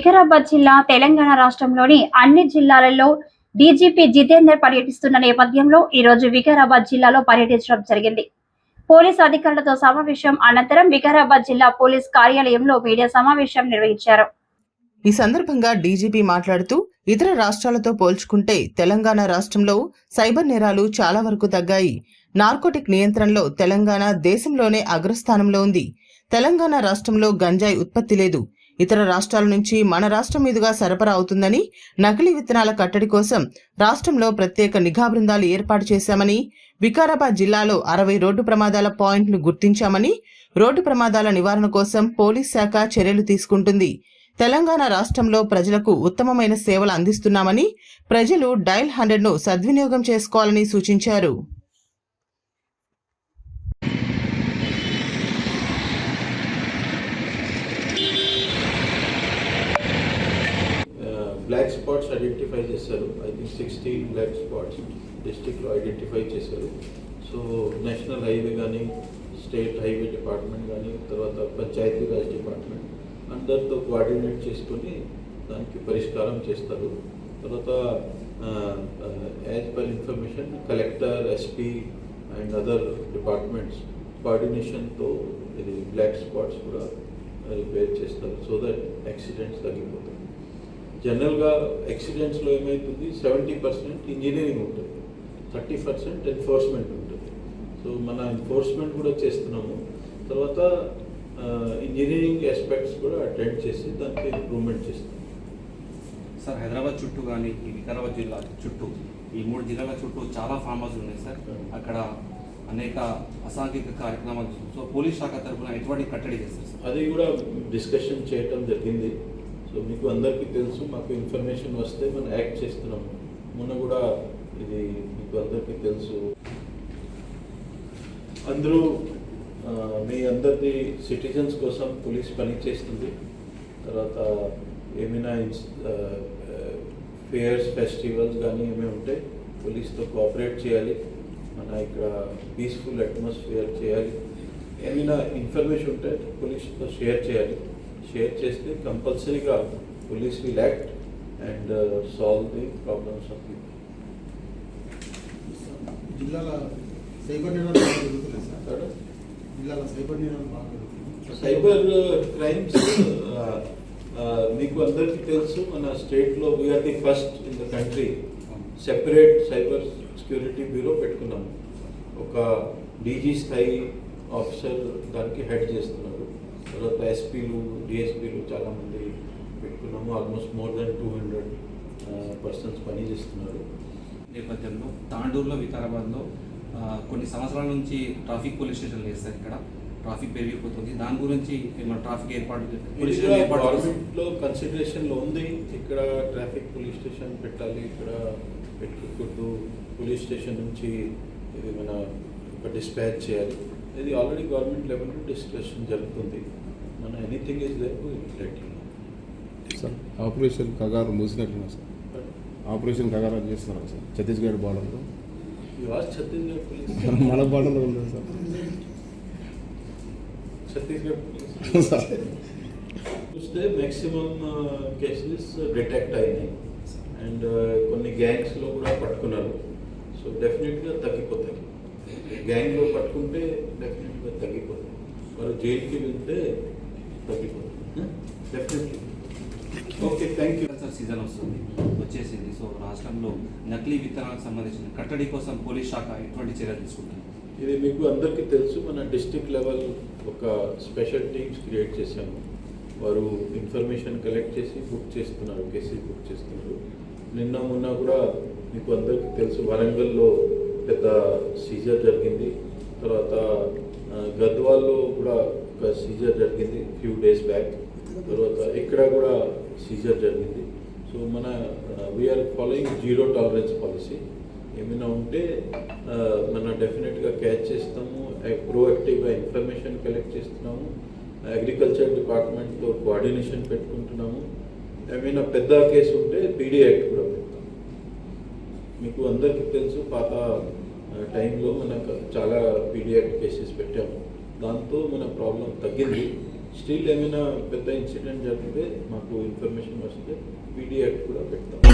వికారాబాద్ జిల్లా తెలంగాణ రాష్ట్రంలోని అన్ని జిల్లాలలో డీజీపీ జితేందర్ పర్యటిస్తున్న నేపథ్యంలో ఈ రోజు వికారాబాద్ జిల్లాలో పర్యటించడం జరిగింది. పోలీస్ అధికారులతో సమావేశం అనంతరం వికారాబాద్ జిల్లా పోలీస్ కార్యాలయంలో మీడియా సమావేశం నిర్వహించారు. ఈ సందర్భంగా డీజీపీ మాట్లాడుతూ ఇతర రాష్ట్రాలతో పోల్చుకుంటే తెలంగాణ రాష్ట్రంలో సైబర్ నేరాలు చాలా వరకు తగ్గాయి. నార్కోటిక్ నియంత్రణలో తెలంగాణ దేశంలోనే అగ్రస్థానంలో ఉంది. తెలంగాణ రాష్ట్రంలో గంజాయి ఉత్పత్తి లేదు. ఇతర రాష్ట్రాల నుంచి మన రాష్ట్రం మీదుగా సరఫరా అవుతుందని నకిలీ విత్తనాల కట్టడి కోసం రాష్ట్రంలో ప్రత్యేక నిఘా బృందాలు ఏర్పాటు చేశామని వికారాబాద్ జిల్లాలో అరవై రోడ్డు ప్రమాదాల పాయింట్లు గుర్తించామని రోడ్డు ప్రమాదాల నివారణ కోసం పోలీస్ శాఖ చర్యలు తీసుకుంటుంది. తెలంగాణ రాష్ట్రంలో ప్రజలకు ఉత్తమమైన సేవలు అందిస్తున్నామని ప్రజలు డైల్ హండ్రెడ్ను సద్వినియోగం చేసుకోవాలని సూచించారు. బ్లాక్ స్పాట్స్ ఐడెంటిఫై చేశారు. I think sixty black spots డిస్టిక్లో ఐడెంటిఫై చేశారు. సో నేషనల్ హైవే కానీ స్టేట్ హైవే డిపార్ట్మెంట్ కానీ తర్వాత పంచాయతీ రాజ్ డిపార్ట్మెంట్ అందరితో కోఆర్డినేట్ చేసుకొని దానికి పరిష్కారం చేస్తారు. తర్వాత as per information collector SP and other departments కోఆర్డినేషన్తో ఇది బ్లాక్ స్పాట్స్ కూడా రిపేర్ చేస్తారు. సో దట్ యాక్సిడెంట్స్ తగ్గిపోతాయి. జనరల్గా యాక్సిడెంట్స్లో ఏమవుతుంది సెవెంటీ పర్సెంట్ ఇంజనీరింగ్ ఉంటుంది. థర్టీ పర్సెంట్ ఎన్ఫోర్స్మెంట్ ఉంటుంది. సో మన ఎన్ఫోర్స్మెంట్ కూడా చేస్తున్నాము. తర్వాత ఇంజనీరింగ్ ఆస్పెక్ట్స్ కూడా అటెండ్ చేసి దానికి ఇంప్రూవ్మెంట్ చేస్తాం సార్ హైదరాబాద్ చుట్టూ కానీ ఈ వికారాబాద్ జిల్లా చుట్టూ ఈ మూడు జిల్లాల చుట్టూ చాలా ఫామ్ హౌస్ ఉన్నాయి సార్. అక్కడ అనేక అసాంఘిక కార్యక్రమాలు సో పోలీస్ శాఖ తరఫున ఎటువంటి కట్టడి చేస్తారు అది కూడా డిస్కషన్ చేయటం జరిగింది. సో మీకు అందరికీ తెలుసు మాకు ఇన్ఫర్మేషన్ వస్తే మనం యాక్ట్ చేస్తున్నాం. మొన్న కూడా ఇది మీకు అందరికీ తెలుసు. అందరూ మీ అందరిది సిటిజన్స్ కోసం పోలీస్ పని చేస్తుంది. తర్వాత ఏమైనా ఫేర్స్ ఫెస్టివల్స్ కానీ ఏమైనా ఉంటే పోలీస్తో కోఆపరేట్ చేయాలి. మన ఇక్కడ పీస్ఫుల్ అట్మాస్ఫియర్ చేయాలి. ఏమైనా ఇన్ఫర్మేషన్ ఉంటే పోలీస్తో షేర్ చేయాలి. షేర్ చేస్తే కంపల్సరీగా police will act and solve the problems of people జిల్లాల సైబర్ జిల్లాల సైబర్ నేరాలు బాగా జరుగుతున్నాయి. సైబర్ క్రైమ్స్ మీకు అందరికీ తెలుసు మన స్టేట్లో we are the first in the country separate cyber security bureau పెట్టుకున్నాము ఒక డీజీ స్థాయి ఆఫీసర్ దానికి హెడ్ చేస్తున్నారు. తర్వాత ఎస్పీలు డిఎస్పీలు చాలామంది పెట్టుకున్నాము. Almost more than two hundred persons పని చేస్తున్నారు. నేపథ్యంలో తాండూరులో వికారాబాద్లో కొన్ని సంవత్సరాల నుంచి ట్రాఫిక్ పోలీస్ స్టేషన్ లేదు సార్ ఇక్కడ. ట్రాఫిక్ పెరిగిపోతుంది. దాని గురించి ఏమైనా ట్రాఫిక్ ఏర్పాటు. గవర్నమెంట్లో కన్సిడరేషన్లో ఉంది. ఇక్కడ ట్రాఫిక్ పోలీస్ స్టేషన్ పెట్టాలి ఇక్కడ పెట్టుకోకూడదు. పోలీస్ స్టేషన్ నుంచి ఇది మన డిస్పాచ్ చేయాలి. ఇది ఆల్రెడీ గవర్నమెంట్ లెవెల్లో డిస్కషన్ జరుగుతుంది. Anything is sir operation Kagar మూసినట్టున్నా sir operation Kagar చేస్తున్నారు సార్ ఛత్తీస్గఢ్ బార్డర్లో? పోలీస్ మన బార్డర్లో ఉంది సార్ ఛత్తీస్గఢ్ సార్ చూస్తే మ్యాక్సిమం కేసెస్ డిటెక్ట్ అయినాయి. అండ్ కొన్ని గ్యాంగ్స్లో కూడా పట్టుకున్నారు. సో డెఫినెట్గా తగ్గిపోతాయి. గ్యాంగ్లో పట్టుకుంటే డెఫినెట్గా తగ్గిపోతాయి. వారు జైలుకి వెళ్తే ఓకే థ్యాంక్ యూ సీజన్ వస్తుంది. వచ్చేసింది. సో రాష్ట్రంలో నకిలీ విత్తనాలకు సంబంధించిన కట్టడి కోసం పోలీస్ శాఖ ఎటువంటి చర్యలు తీసుకుంటుంది? ఇది మీకు అందరికీ తెలుసు. మన డిస్ట్రిక్ట్ లెవెల్ ఒక స్పెషల్ టీమ్స్ క్రియేట్ చేశాము. వారు ఇన్ఫర్మేషన్ కలెక్ట్ చేసి బుక్ చేస్తున్నారు. కేసెస్ బుక్ చేస్తున్నారు. నిన్న మొన్న కూడా మీకు అందరికీ తెలుసు. వరంగల్లో పెద్ద సీజర్ జరిగింది. తర్వాత గద్వాల్లో కూడా సీజర్ జరిగింది ఫ్యూ డేస్ బ్యాక్ తర్వాత ఇక్కడ కూడా సీజర్ జరిగింది. సో మన we are following zero tolerance policy ఏమైనా ఉంటే మన డెఫినెట్గా క్యాచ్ చేస్తాము ప్రోయాక్టివ్గా ఇన్ఫర్మేషన్ కలెక్ట్ చేస్తున్నాము అగ్రికల్చర్ డిపార్ట్మెంట్తో కోఆర్డినేషన్ పెట్టుకుంటున్నాము. ఏమైనా పెద్ద కేసు ఉంటే పీడీ యాక్ట్ కూడా పెడతాం. మీకు అందరికీ తెలుసు పాత టైంలో మనకు చాలా పీడీ యాక్ట్ కేసెస్ పెట్టాము. దాంతో మన ప్రాబ్లం తగ్గింది. స్టిల్ ఏమైనా పెద్ద ఇన్సిడెంట్ జరిగితే మాకు ఇన్ఫర్మేషన్ వస్తే పీడీ యాక్ట్ కూడా పెడతాం.